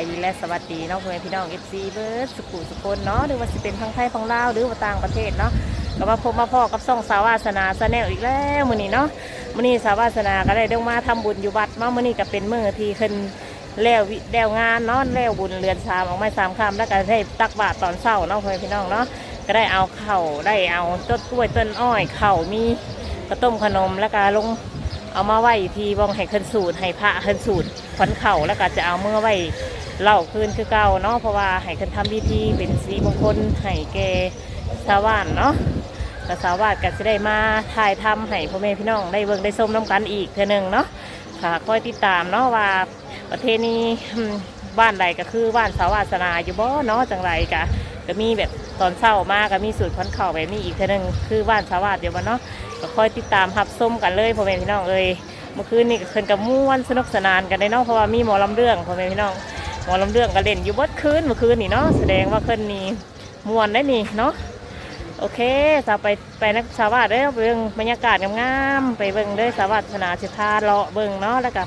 บายดีและสวัสดีเนาะเพื่อนพี่น้องเอฟซีเบิร์ดสุขุสุคนเนาะหรือว่าสิเป็นทั้งไทยทั้งลาวหรือว่าต่างประเทศเนาะก็มาพบมาพ่อกับซ่องสาวาสนาสแนลอีกแล้วมื้อนี้เนาะมื้อนี้สาวาสนาก็ได้เดินมาทำบุญอยู่วัดเนาะมื้อนี้ก็เป็นมื้อที่ขึ้นแล้วแล้วงานเนาะแล้วบุญเรือนสามออกม้สามคำแล้วก็ได้ตักบาตรตอนเช้าเนาะเพื่อนพี่น้องเนาะก็ได้เอาเข่าได้เอาต้นกล้วยต้นอ้อยเข่ามีกระต้มขนมแล้วก็ลง เอามาไว้ที่บองให้ขึ้นสูตรให้พระขึ้นสูตรขวัญเข่าแล้วก็จะเอาเมื่อไว้เล่าคืนคือเก่าเนาะเพราะว่าให้ขึ้นทำพิธีเป็นสีมงคลให้แกชาวบ้านเนาะกสาวาสก็จะได้มาถ่ายทำให้พ่อแม่พี่น้องได้เบิ่งได้ชมน้ำกันอีกเทื่อหนึงเนาะค่ะคอยติดตามเนาะว่าประเทศนี้บ้านใดก็คือบ้านสาวาสนาอยู่บ่เนาะจังไรกะ ก็มีแบบตอนเช้ามากก็มีสูตรขวัญเข่าแบบนี้อีกเทื่อหนึงคือบ้านสาวบ้าสอยู่บ่เนาะก็คอยติดตามรับส้มกันเลยพ่อแม่พี่น้องเอ้ยเมื่อคืนนี่ก็เคินกับม่วนสนุกสนานกันได้เนาะเพราะว่ามีหมอลำเรื่องพ่อแม่พี่น้องหมอลำเรื่องก็เล่นอยู่เบดคืนเมื่อคืนนี่เนาะแสดงว่าเคินนี่ม่วนได้นี่เนาะโอเคสาวไปไปนักสาวาสเด้อไปเบิ่งบรรยากาศงามๆไปเบิ่งเด้อสาวาสนาสิพาเลาะเบิ่งเนาะแล้วก็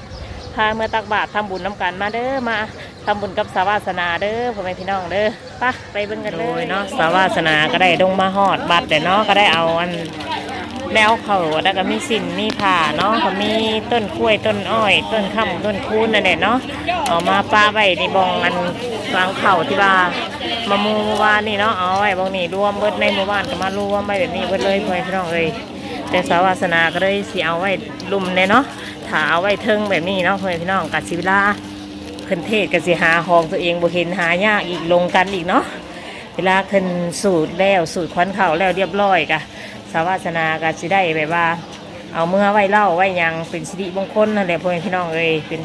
พาเมื่อตักบาตรทำบุญน้ำกันมาเด้อมา ทำบุญกับสาวาสนาเด้อพ่อแม่พี่น้องเด้อไปไปเบิ่งกันเลยเนาะสาวาสนาก็ได้ดงมาฮอดบัตรแต่เนาะก็ได้เอาอันแล้วเขาแล้วก็มีสินมีผ่าเนาะก็มีต้นกล้วยต้นอ้อย ต้นข้ามต้นคูนนั่นแหละเนาะเอามาป้าไว้ในบองอันวางเข่าที่ว่ามามูวานนี่เนาะเอาไว้บองนี่รวมเบิดในหมู่บ้านก็มารวมไว้แบบนี้เบิดเลยเพื่อนพี่น้องเอ้ยแต่สาวาสนาก็เลยสิเอาไว้ลุมเนี่ยเนาะถ้าเอาไว้เทิงแบบนี้เนาะเพื่อพี่น้องกัสิเวลา ขึ้นเทศก็สิหาห้องตัวเองบ่เห็นหายากอีกลงกันอีกเนาะเวลาขึ้นสูตรแล้วสูตรควันเข่าแล้วเรียบร้อยกะสาวาสนาก็สิได้แบบว่า เอาเมื่อไว้เล่าไว้ยังเป็นสิริมงคลนั่นแหละพ่อแม่พี่น้องเอ้ยเป็น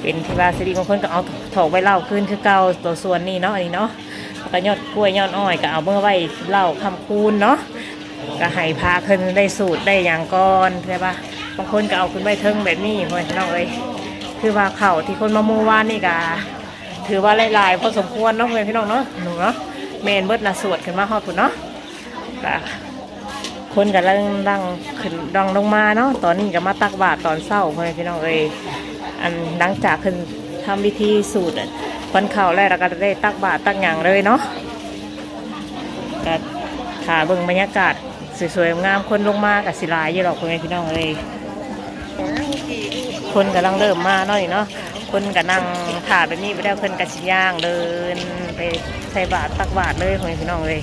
เป็นที่ว่าสิริมงคลก็เอาถอกไว้เล่าขึ้นคือเก่าตัวส่วนนี้เนาะอันนี้เนาะแล้วก็ยอดกล้วยยอดอ้อยก็เอาเมื่อไว้เล่าคำคูณเนาะก็ให้พาขึ้นได้สูตรได้อย่างก่อนใช่ปะบางคนก็เอาขึ้นไว้เทิงแบบนี้พ่อแม่พี่น้องเอ้ย คือว่าเข่าที่คนมาเมื่านี่ก็ถือว่าหลายๆพอสมควรเนาะพ่อแม่พี่น้องเนาะหนูเนาะเมนเบิร์ดนะสวดขึ้นมาฮอดพุ่นเนาะก็คนกำลังดังขึ้นดังลงมาเนาะตอนนี้ก็มาตักบาตรตอนเศร้าพ่อแม่พี่น้องเอ้ยอันหลังจากขึ้นทำพิธีสูตรวันเข่าแล้วเราก็ได้ตักบาตรตักหยังเลยเนาะก็ขาเบิ่งบรรยากาศสวยๆงามคนลงมากับศิลายอยู่หรอกพ่อแม่พี่น้องเอ้ย คนกำลังเริ่มมาเนาะนี่เนาะคนก็นั่งถ่าแบบนี้ไปแล้วเพิ่นกระชิย่างเดินไปใส่บาตรตักบาตรเลยพ่อแม่พี่น้องเอ้ย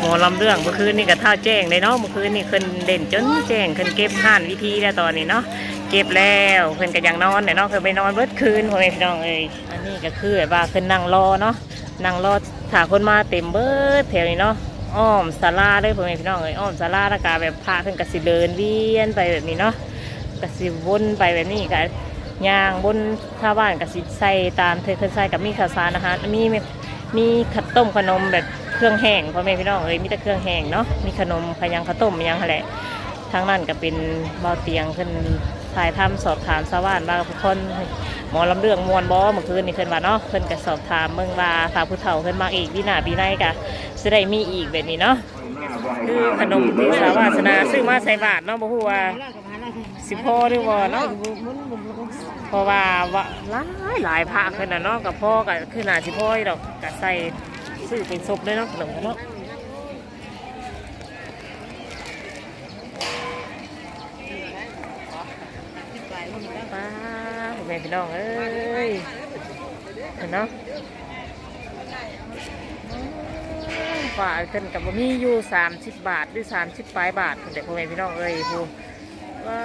หมอลำเรื่องเมื่อคืนนี่ก็ท่าแจ้งเลยเนาะเมื่อคืนนี่เพิ่นเด่นจนแจ้งเพิ่นเก็บห่านวิธีแล้วตอนนี้เนาะเก็บแล้วเพิ่นก็ยังนอนเนี่ยเนาะเพิ่นไปนอนเบิดคืนพ่อแม่พี่น้องเอ้ยอันนี้ก็คือแบบว่าเพิ่นนั่งรอเนาะนั่งรอถ้าคนมาเต็มเบิดแถวนี้เนาะ อ้อมศาลาเลยพ่อแม่พี่น้องเอ้ยอ้อมศาลาแล้วก็แบบพาเพิ่นก็สิเดินเวียนไปแบบนี้เนาะก็สิวนไปแบบนี้ก็ย่างบนชาวบ้านก็สิใส่ตามเธอเพิ่นใส่กับมีข้าวสารอาหารมีมีขนต้มขนมแบบเครื่องแห้งพ่อแม่พี่น้องเอ้ยมีแต่เครื่องแห้งเนาะมีขนมขยังข้าวต้มยังแหละทางนั้นก็เป็นเบาเตียงขึ้นถ่ายทำสอบถามชาวบ้านว่าทุกคน มอลำเรื่องมวนบอเมื่อคืนนี่เพิ่นว่าเนาะเพิ่นก็สอบถามเมืองว่าถ้าผู้เฒ่าเพิ่นมาอีกปีหน้าปีในก็สิได้มีอีกแบบนี้เนาะคือขนมที่สาวาสนาซื้อมาใส่บาทเนาะบ่ฮู้ว่าสิพอหรือบ่เนาะเพราะว่าว่าหลายหลายพระขึ้นน่ะเนาะกับพ่อกับขึ้นหนาสิพ่อดอกกับใส่ซื้อเป็นศพเลยเนาะขนมเนาะป้า แม่พี่น้องเอ้ยเห็นเนาะฝ่ายขึ้นกับมีอยู่สามสิบบาทหรือสามสิบปลายบาทเด็กพ่อแม่พี่น้องเอ้ยพูว่า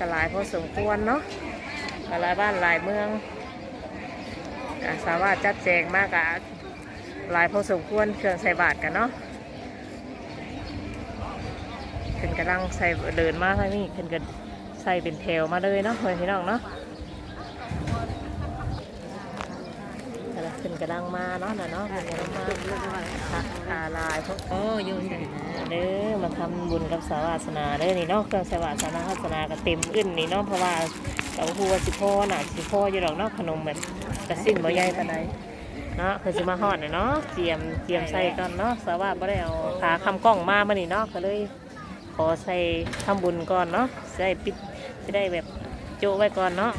กระลายพอสมควรเนาะหลายบ้านหลายเมืองก็สามาจัดแจงมากอะหลายพอสมควรเครื่องใส่บาทกันเนาะขึ้นกำลังใส่เดินมาทางนี้ขึ้นกันใส่เป็นแถวมาเลยเนาะเพื่อนพี่น้องเนาะแต่ละขึ้น กำลังมาเนาะนะเนาะขึ้นกำลังมาค่ะขาลายพวกโอ้อยู่ที่นะเด้อมาทำบุญกับสาวาสนาเด้อนี่เนาะเครื่องสวาสนาศาสนาก็เต็มอึ้นนี่เนาะเพราะว่าเราพูดว่าสิพ่อน่ะสิพ่ออยู่ดอกเนาะขนมแบบกระสิ้นบ่ใหญ่ปานใดเนาะคือสิมาฮอดน่ะเนาะเตรียมเตรียมใส่ก่อนเนาะสาวาบ่ได้เอาขาคำกล้องมามื้อนี้เนาะก็เลยขอใส่ทำบุญก่อนเนาะสิได้ปิดสิได้แบบโจะไว้ก่อนเนาะ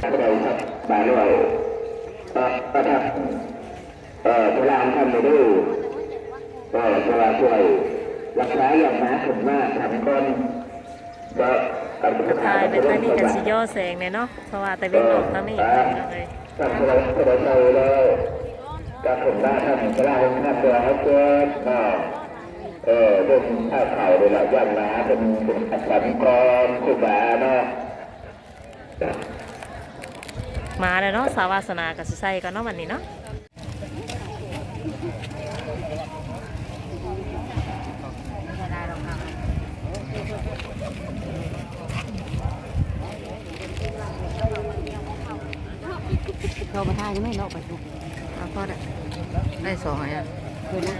เราครับบาลอยเอ่อ ประทับเอ่อพลานทำไปดูเอ่อพลาช่วยรักษาอย่างน้าขึ้นมากทำก้นก็กับถ่ายไปทางนี้กับสิย่อแสงเนี่ยเนาะเพราะว่าแต่เว้นออกทางนี้เลยทำเราเราเราเลยกับผมได้ทำพลาให้หน้าตัวให้เกิดก็เออเรื่องข้าวเข่าเลยละอย่างน้าเป็นเป็นอัศวินกรคุบาเนาะ มาเลยเนาะสาวาสนากับสิใส่กันเนาะวันนี้เนาะเรามาทายไม่เนาะไปดูเอาพอได้ได้สองอะคือนะ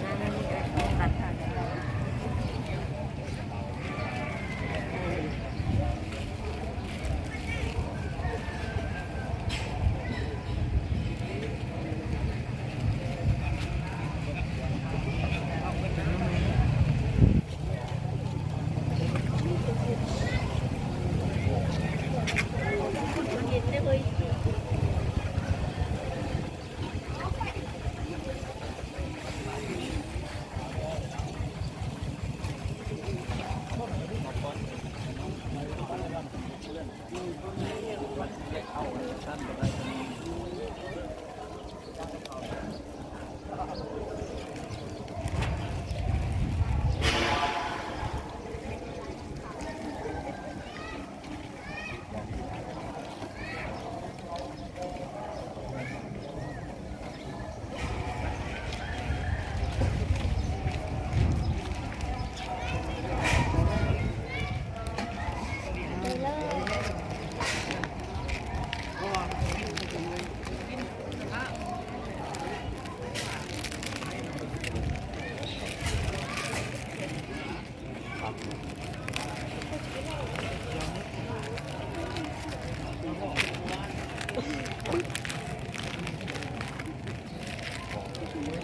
ยัง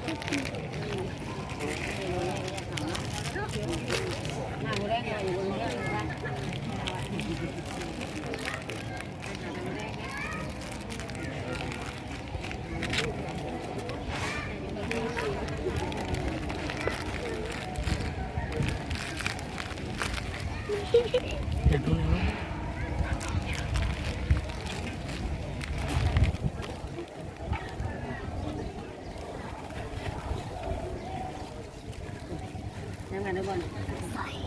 ไงได้บ้าง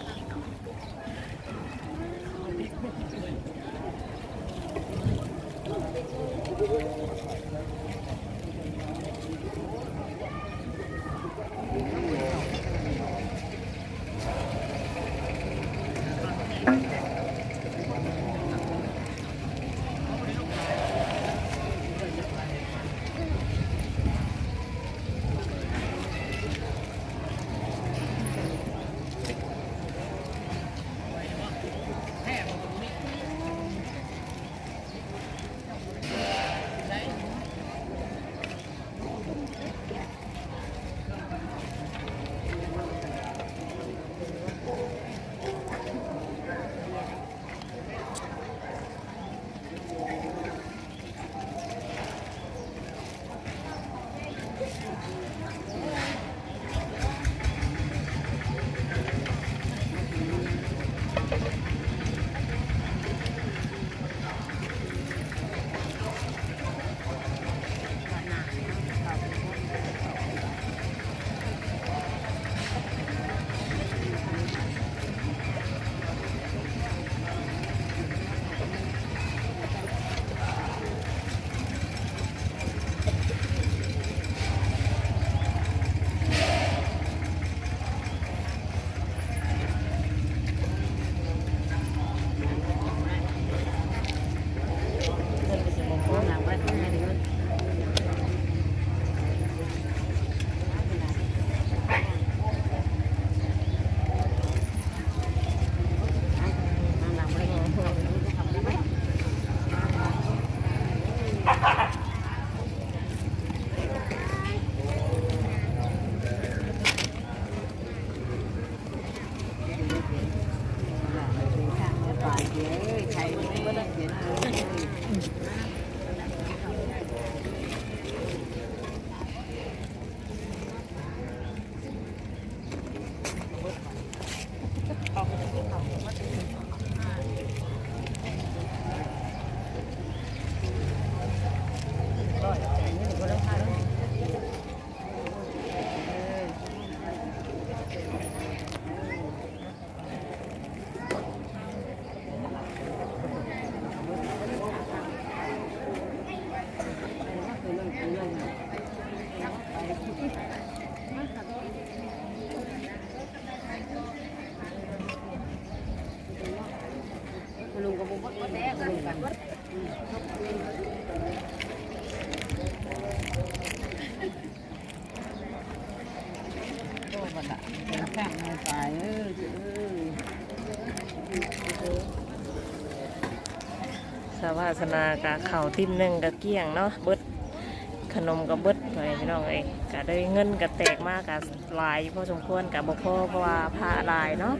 สวาสนากะเข่าทิมหนึ่งกะเกี้ยงเนาะเบิดขนมกะเบิดไปพี่น้องเอ้ยกะได้เงินกะแตกมากกะลายพอสมควรกะบกพ่อเพราะว่าผ้าลายเนาะ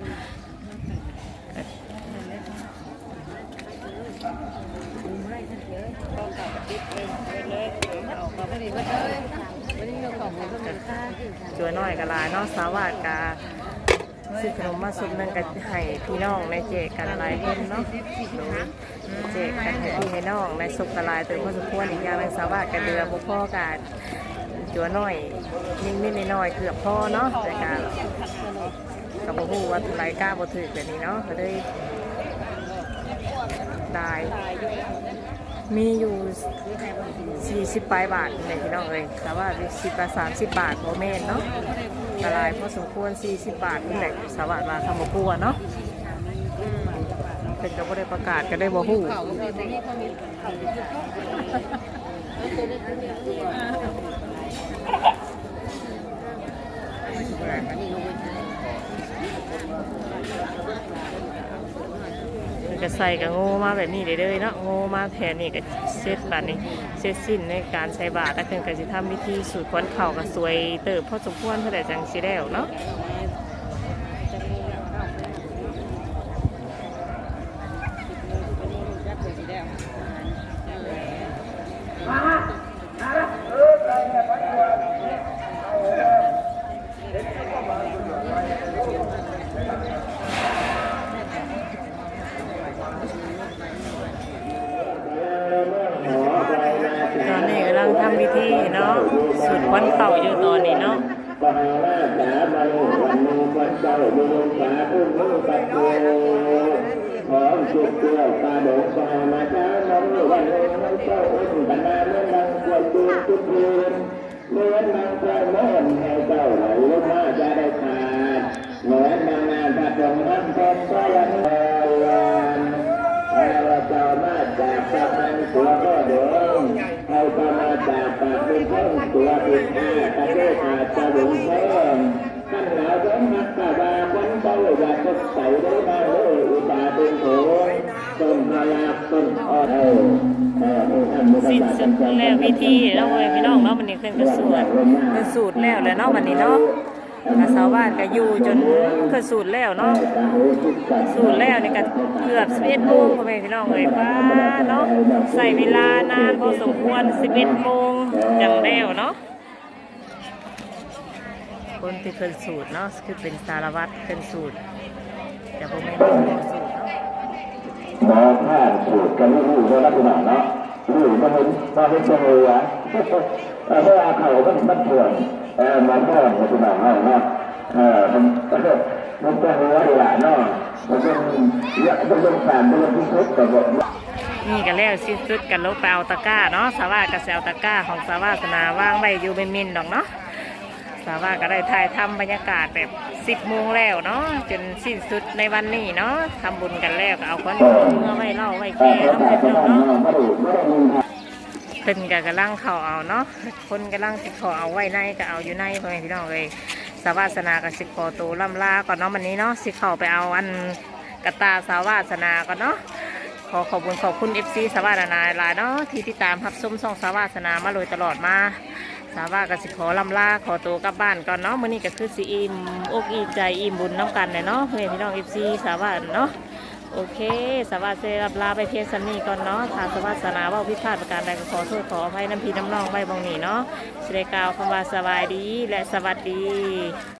จัวน้อยกะหลายเนาะสาวาสกะซื้อขนมมาสุกนึงกะให้พี่น้องในเจกันหลายคนเนาะเจกันให้พี่ให้น้องในสุกกะลายเตัวพอสมควรอีกอย่างในงสาวาสกะเดือบ่พอกะจัวน้อยนิดๆน้อยเกือบพ่อเนาะแต่กะกับบ่ฮู้ว่าท่าไรกล้าบ่ถือแบบนี้เนาะก็เลย ได้มีอยู่ 40ปลายบาทในพี่น้องเอ้ยแต่ว่า10บาท30บาทบ่แม่นเนาะกระลายพอสมควร 40 บาทนี่แหละสวัสดิ์มาคำบ่กลัวเนาะอืมเพิ่นก็บ่ได้ประกาศก็ได้บ่ฮู้ เขา ก็ใส่ก็โง่มาแบบนี้เด้ๆเนาะโง่มาแทนนี่ก็เซตบัดนี้เซตสิ้นในการใส่บาตรแล้วเพิ่นก็สิทำพิธีสูตรควันเข่าก็สวยเติบพอสมควรเท่าใดจังสิแล้วเนาะ ตอนนี้กำลังทำพิธีเนาะสุดวันเข่าอยู่ตอนนี้เนาะปหาราชาบาลุวันมูปัสเจ้าบุญสาธุมุปัสโตขอจุดเกี่ยวตาดกสหมาจ้าน้องวันนี้มันเจ้าอุ้มบรรดาเมื่อนังควรดูทุกคืนเมื่อนางใจมนให้เจ้าไหลลงมาจะได้ขาดเหมือนนางงานพระทรงนั้นเป็นสวรรค์วันเราเจ้ามาจากพระมันตัวก็เดิม เราก็มาจากปากเป็นเพิ่มตัวอีกห้าประเทศอาจจะหลงเพิ่มท่านหลาวร้องมักตาบาคนเบาอยากก็ใส่ได้มาโอ้อุตาเป็นโถต้นพลาต้นอ้อเออสิ้นสุดแล้วพิธีแล้วเว้ยพี่น้องเนาะวันนี้ขึ้นกระสวดเป็นสูตรแล้วแล้วเนาะวันนี้เนาะ อาสาวบ้านก็อยู่จนขึ้นสูตรแล้วเนาะสูตรแล้วนี่ก็เกือบ11โมงพ่อแม่พี่น้องเอ้ยป้าเนาะใส่เวลานานพอสมควร11โมงจังแล้วเนาะคนที่ขึ้นสูตรเนาะคือเป็นสารวัตรขึ้นสูตรแต่ผมไม่รู้สูตรเนาะหมอแพทย์สูตรกันไม่รู้เลยนะคุณหมอเนาะรู้มาเห็นมาเห็นจังเลยอะเออเวลาเขามันมันถ่วง เออมอแพทย์คุณหมอเนาะเออมันมันจะหัวดีละเนาะมันเป็นเยอะต้องต้องผ่านต้องพิสูจน์กับบอกนี่กันแล้วสิ้นสุดกันลบไปเอาตะก้าเนาะสาวากับแซวตะก้าของสาวาสนาว่างไว้อยู่เป็นมินดอกเนาะสาวาก็ได้ถ่ายทำบรรยากาศแบบสิบโมงแล้วเนาะจนสิ้นสุดในวันนี้เนาะทำบุญกันแล้วก็เอาคนเมื่อไว้เล่าไว้แต่แก่เขาเนาะแต่เพิ่นก็กำลังเขาเอาเนาะคนกำลังสิขอเอาไว้ในก็เอาอยู่ในพ่อแม่พี่น้องเลยสาวาสนากับสิขอตัวล่ำลาก่อนเนาะวันนี้เนาะสิเข้าไปเอาอันกระตาสาวาสนาก่อนเนาะขอขอบคุณขอบคุณ FC สาวาสนาหลายเนาะที่ติดตามรับชมส่องสาวาสนามาโดยตลอดมาสาวาก็สิขอลำลาขอตัวกลับบ้านก่อนเนาะมื้อนี้ก็คือสิอิ่มอกอิ่มใจอิ่มบุญน้ำกันเลยเนาะเพื่อนพี่น้อง FC สาวาเนาะ โอเค สวัสดีรับลาไปเพียงสันนี้ก่อนเนาะทางสวัสดิ์สนาว่าพิพลาทประการใดก็ขอโทษขออภัยน้ำพีน้ำนองใบบองหนีเนาะเสด็จกล่าวคำว่าสบายดีและสวัสดี